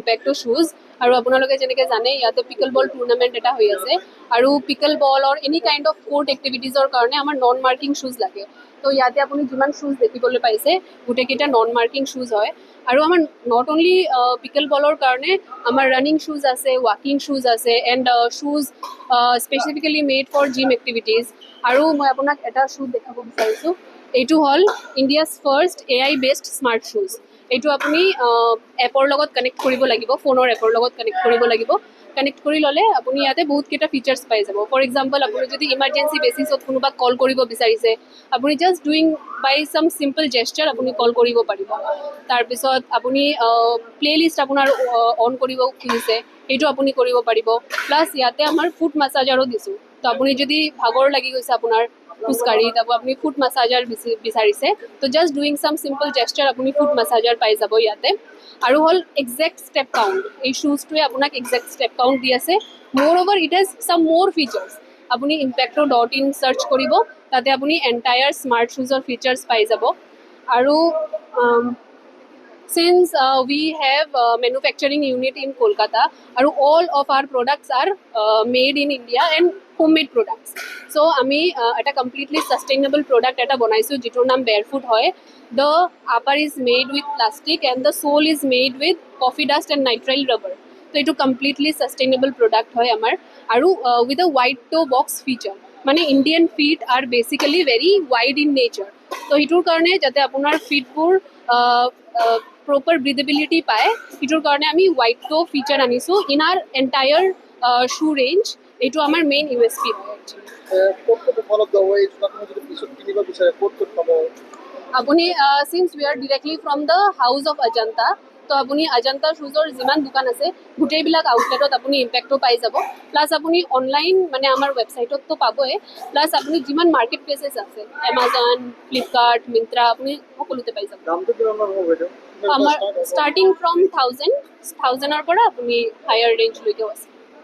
ইম্পেক্টো শ্বুজ আৰু আপোনালোকে যেনেকৈ জানে ইয়াতে পিকল বল টুৰ্ণামেণ্ট এটা হৈ আছে। আৰু pickleball or any kind of court এক্টিভিটিজৰ কাৰণে আমাৰ নন মাৰ্কিং শ্বুজ লাগে। তো ইয়াতে আপুনি যিমান শ্বুজ দেখিবলৈ পাইছে গোটেইকেইটা নন মাৰ্কিং শ্বুজ হয়। আৰু আমাৰ নট অনলি পিকল বলৰ কাৰণে আমাৰ ৰানিং শ্বুজ আছে ৱাকিং শ্বুজ আছে and শ্বুজ specifically made for gym activities আৰু মই আপোনাক এটা শ্বুজ দেখাব বিচাৰিছোঁ। এইটো হ'ল India's first A I best smart শ্বুজ এইটো আপুনি এপৰ লগত কানেক্ট কৰিব লাগিব ফোনৰ এপৰ লগত কানেক্ট কৰিব লাগিব। কানেক্ট কৰি ল'লে আপুনি ইয়াতে বহুতকেইটা ফিচাৰ্ছ পাই যাব। ফৰ এক্সাম্পল আপুনি যদি ইমাৰ্জেঞ্চি বেচিছত কোনোবাক কল কৰিব বিচাৰিছে আপুনি জাষ্ট ডুইং বাই চাম চিম্পল জেষ্টাৰ আপুনি কল কৰিব পাৰিব। তাৰপিছত আপুনি প্লে লিষ্ট আপোনাৰ অন কৰিব খুজিছে সেইটো আপুনি কৰিব পাৰিব। প্লাছ ইয়াতে আমাৰ ফুট মাছাজাৰো দিছোঁ। তো আপুনি যদি ভাগৰ লাগি গৈছে আপোনাৰ খোজকাঢ়ি তাৰপৰা আপুনি ফুট মাছাজাৰ বিচি বিচাৰিছে তো just doing some simple gesture আপুনি ফুট মাছাজাৰ পাই যাব ইয়াতে। আৰু হ'ল একজেক্ট ষ্টেপ কাউণ্ট এই শ্বুজটোৱে আপোনাক একজেক্ট ষ্টেপ কাউণ্ট দি আছে। মোৰ অভাৰ ইট হেজ চাম মোৰ ফিচাৰ্ছ আপুনি ইম্পেক্টো ডট ইন চাৰ্চ কৰিব তাতে আপুনি এণ্টায়াৰ স্মাৰ্ট শ্বুজৰ ফিচাৰ্ছ পাই যাব। আৰু since uh, we have uh, manufacturing unit in kolkata আৰু all of our products are uh, made in india and homemade products so আমি uh, এটা completely sustainable product এটা বনাইছোঁ যিটোৰ নাম বেৰফুট হয় the upper is made with plastic and the sole is made with coffee dust and nitrile rubber তো এইটো completely sustainable product হয় আমাৰ আৰু with a wide toe' box feature মানে Indian fit are basically very wide in nature তো সেইটোৰ কাৰণে যাতে আপোনাৰ ফিটবোৰ প্ৰপাৰ ব্ৰিডেবিলিটি পায় সেইটোৰ কাৰণে আমি ৱাইড ট' ফিচাৰ আনিছোঁ in our entire shoe range এইটো আমাৰ মেইন ইউ এছ পি আপুনি since we are directly from the house of Ajanta তো আপুনি অজন্তা শ্বুজৰ যিমান দোকান আছে গোটেইবিলাক আউটলেটত আপুনি ইম্পেক্টটো পাই যাব। প্লাছ আপুনি অনলাইন মানে আমাৰ ৱেবছাইটততো পাবই। প্লাছ আপুনি যিমান মাৰ্কেট প্লেচেছ আছে এমাজন ফ্লিপকাৰ্ট মিন্ত্ৰা আপুনি সকলোতে পাই যাব। দামটো কিমান মান হ'ব বাইদেউ আমাৰ ষ্টাৰ্টিং ফ্ৰম থাউজেণ্ড থাউজেণ্ডৰ পৰা আপুনি হায়াৰ ৰেঞ্জলৈকেও আছে